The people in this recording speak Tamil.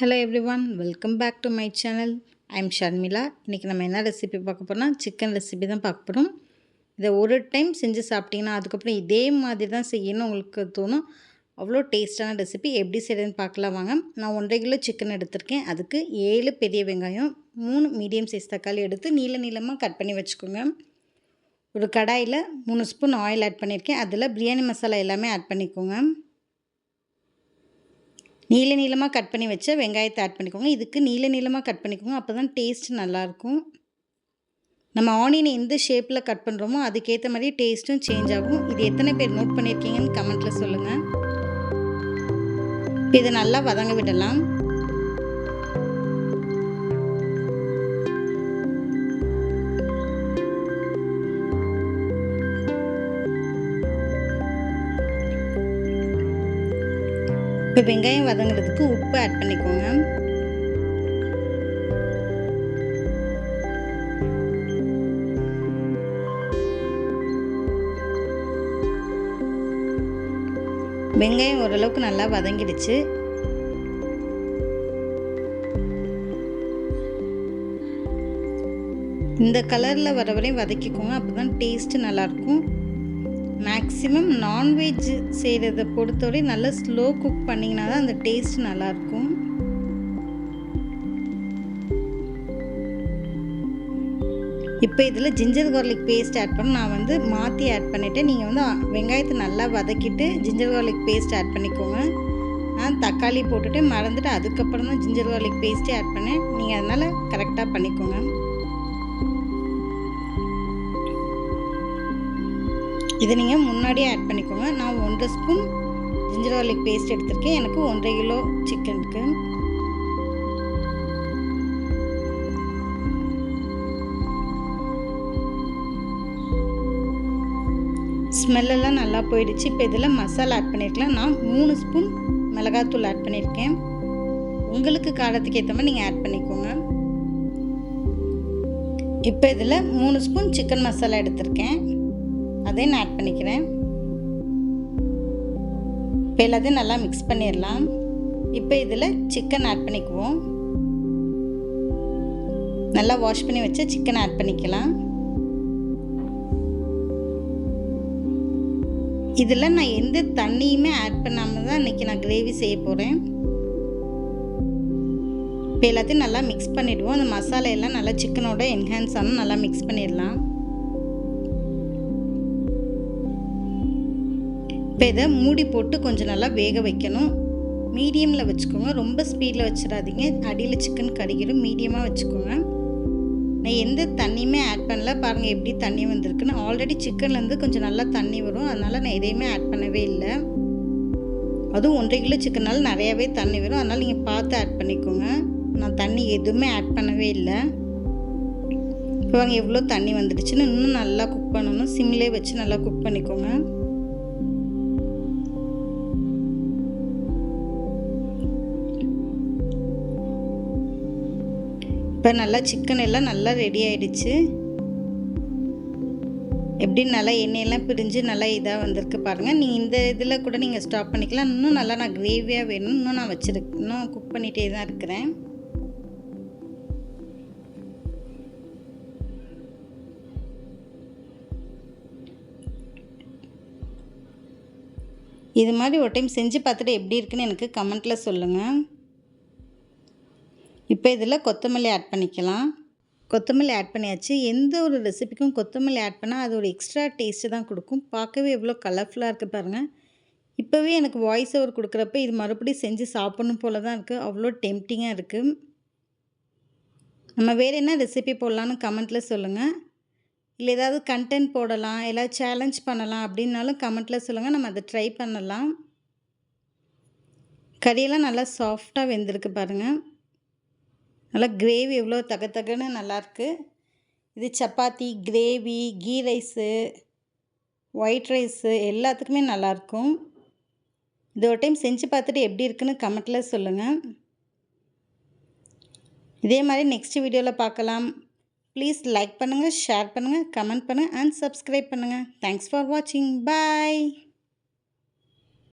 Hello everyone welcome back to my channel I am Sharmila இன்றைக்கி நம்ம என்ன ரெசிபி பார்க்க போகிறோம்னா சிக்கன் ரெசிபி தான் பார்க்க போகிறோம் இதை ஒரு டைம் செஞ்சு சாப்பிட்டிங்கன்னா அதுக்கப்புறம் இதே மாதிரி தான் செய்யணும் உங்களுக்கு தோணும். அவ்வளோ டேஸ்ட்டான ரெசிபி எப்படி செய்யறதுன்னு பார்க்கலாம் வாங்க. நான் ஒன்றரை கிலோ சிக்கன் எடுத்திருக்கேன். அதுக்கு ஏழு பெரிய வெங்காயம் மூணு மீடியம் சைஸ் தக்காளி எடுத்து நீள நீளமாக கட் பண்ணி வச்சுக்கோங்க. ஒரு கடாயில் மூணு ஸ்பூன் ஆயில் ஆட் பண்ணியிருக்கேன். அதில் பிரியாணி மசாலா எல்லாமே ஆட் பண்ணிக்கோங்க. நீல நீளமாக கட் பண்ணி வச்ச வெங்காயத்தை ஆட் பண்ணிக்கோங்க. இதுக்கு நீல நீளமாக கட் பண்ணிக்கோங்க. அப்போ தான் டேஸ்ட் நல்லாயிருக்கும் நம்ம ஆனியனை எந்த ஷேப்பில் கட் பண்ணுறோமோ அதுக்கேற்ற மாதிரி டேஸ்ட்டும் சேஞ்ச் ஆகும். இது எத்தனை பேர் நோட் பண்ணியிருக்கீங்கன்னு கமெண்ட்டில் சொல்லுங்கள் இதை நல்லா வதங்க விடலாம். இப்போ வெங்காயம் வதங்குறதுக்கு உப்பு ஆட் பண்ணிக்கோங்க. வெங்காயம் ஓரளவுக்கு நல்லா வதங்கிடுச்சு. இந்த கலரில் வர வரையும் வதக்கிக்கோங்க அப்போ தான் டேஸ்ட்டு நல்லாயிருக்கும் மேக்ஸிமம் நான்வெஜ் செய்கிறத பொறுத்தவரை நல்லா ஸ்லோ குக் பண்ணிங்கன்னா தான் அந்த டேஸ்ட் நல்லாயிருக்கும். இப்போ இதில் ஜிஞ்சர் கார்லிக் பேஸ்ட் ஆட் பண்ண நான் வந்து மாற்றி ஆட் பண்ணிவிட்டேன் நீங்கள் வந்து வெங்காயத்தை நல்லா வதக்கிட்டு ஜிஞ்சர் கார்லிக் பேஸ்ட் ஆட் பண்ணிக்கோங்க. நான் தக்காளி போட்டுட்டு மறந்துட்டு அதுக்கப்புறம் தான் ஜிஞ்சர் கார்லிக் பேஸ்ட்டே ஆட் பண்ணேன். நீங்கள் அதனால் கரெக்டாக பண்ணிக்கோங்க. இதை நீங்கள் முன்னாடியே ஆட் பண்ணிக்கோங்க. நான் ஒன்றரை ஸ்பூன் ஜிஞ்சர் கார்லிக் பேஸ்ட் எடுத்திருக்கேன். எனக்கு ஒன்றரை கிலோ சிக்கனுக்கு ஸ்மெல்லெல்லாம் நல்லா போயிடுச்சு. இப்போ இதில் மசாலா ஆட் பண்ணியிருக்கலாம் நான் மூணு ஸ்பூன் மிளகாத்தூள் ஆட் பண்ணியிருக்கேன் உங்களுக்கு காரத்துக்கு ஏற்ற மாதிரி நீங்கள் ஆட் பண்ணிக்கோங்க. இப்போ இதில் மூணு ஸ்பூன் சிக்கன் மசாலா எடுத்திருக்கேன். அதையும் நான் ஆட் பண்ணிக்கிறேன். இப்போ எல்லாத்தையும் நல்லா மிக்ஸ் பண்ணிடலாம். இப்போ இதில் சிக்கன் ஆட் பண்ணிக்குவோம். நல்லா வாஷ் பண்ணி வச்சு சிக்கன் ஆட் பண்ணிக்கலாம். இதில் நான் எந்த தண்ணியுமே ஆட் பண்ணாமல் தான் இன்றைக்கி நான் கிரேவி செய்ய போகிறேன் இப்போ எல்லாத்தையும் நல்லா மிக்ஸ் பண்ணிவிடுவோம் அந்த மசாலையெல்லாம் நல்லா சிக்கனோட என்ஹான்ஸ் ஆனால் நல்லா மிக்ஸ் பண்ணிடலாம். இப்போ இதை மூடி போட்டு கொஞ்சம் நல்லா வேக வைக்கணும். மீடியமில் வச்சுக்கோங்க. ரொம்ப ஸ்பீடில் வச்சிடாதீங்க. அடியில் சிக்கன் கடிக்கிடும் மீடியமாக வச்சுக்கோங்க. நான் எந்த தண்ணியுமே ஆட் பண்ணல. பாருங்கள் எப்படி தண்ணி வந்திருக்குன்னு. ஆல்ரெடி சிக்கன்லேருந்து கொஞ்சம் நல்லா தண்ணி வரும். அதனால் நான் எதையுமே ஆட் பண்ணவே இல்லை. அதுவும் ஒன்றரை கிலோ சிக்கனால் நிறையாவே தண்ணி வரும். அதனால் நீங்கள் பார்த்து ஆட் பண்ணிக்கோங்க. நான் தண்ணி எதுவுமே ஆட் பண்ணவே இல்லை. இப்போ வாங்க எவ்வளோ தண்ணி வந்துடுச்சுன்னு. இன்னும் நல்லா குக் பண்ணணும். சிம்லே வச்சு நல்லா குக் பண்ணிக்கோங்க. இப்போ நல்லா சிக்கன் எல்லாம் நல்லா ரெடி ஆயிடுச்சு. எப்படி நல்லா எண்ணெயெல்லாம் பிரிஞ்சு நல்லா இதாக வந்திருக்கு பாருங்கள் நீங்கள் இந்த இதில் கூட நீங்கள் ஸ்டாப் பண்ணிக்கலாம். இன்னும் நல்லா நான் கிரேவியாக வேணும். இன்னும் நான் வச்சுருக் இன்னும் குக் பண்ணிகிட்டே தான் இருக்கிறேன். இது மாதிரி ஒரு டைம் செஞ்சு பார்த்துட்டு எப்படி இருக்குன்னு எனக்கு கமெண்ட்டில் சொல்லுங்கள் இப்போ இதில் கொத்தமல்லி ஆட் பண்ணிக்கலாம். கொத்தமல்லி ஆட் பண்ணியாச்சு. எந்த ஒரு ரெசிபிக்கும் கொத்தமல்லி ஆட் பண்ணால் அது ஒரு எக்ஸ்ட்ரா டேஸ்ட்டு தான் கொடுக்கும். பார்க்கவே எவ்வளோ கலர்ஃபுல்லாக இருக்குது பாருங்கள் இப்போவே எனக்கு வாய்ஸ் ஓவர் கொடுக்குறப்ப இது மறுபடியும் செஞ்சு சாப்பிட்ணும் போல தான் இருக்குது அவ்வளோ டெம்டிங்காக இருக்குது நம்ம வேறு என்ன ரெசிபி போடலான்னு கமெண்ட்டில் சொல்லுங்கள் இல்லை ஏதாவது கண்டென்ட் போடலாம். ஏதாவது சேலஞ்ச் பண்ணலாம் அப்படின்னாலும் கமெண்ட்டில் சொல்லுங்கள் நம்ம அதை ட்ரை பண்ணலாம். கறியெல்லாம் நல்லா சாஃப்டாக வெந்திருக்கு பாருங்கள் நல்லா கிரேவி எவ்வளோ தக தகன்னு நல்லாயிருக்கு. இது chapati gravy ghee rice white rice எல்லாத்துக்குமே நல்லாயிருக்கும். இது ஒரு டைம் செஞ்சு பார்த்துட்டு எப்படி இருக்குன்னு கமெண்ட்டில் சொல்லுங்கள் இதே மாதிரி நெக்ஸ்ட் வீடியோவில் பார்க்கலாம். ப்ளீஸ் லைக் பண்ணுங்கள் ஷேர் பண்ணுங்கள் கமெண்ட் பண்ணுங்கள் அண்ட் சப்ஸ்கிரைப் பண்ணுங்கள் தேங்க்ஸ் ஃபார் வாட்சிங் பாய்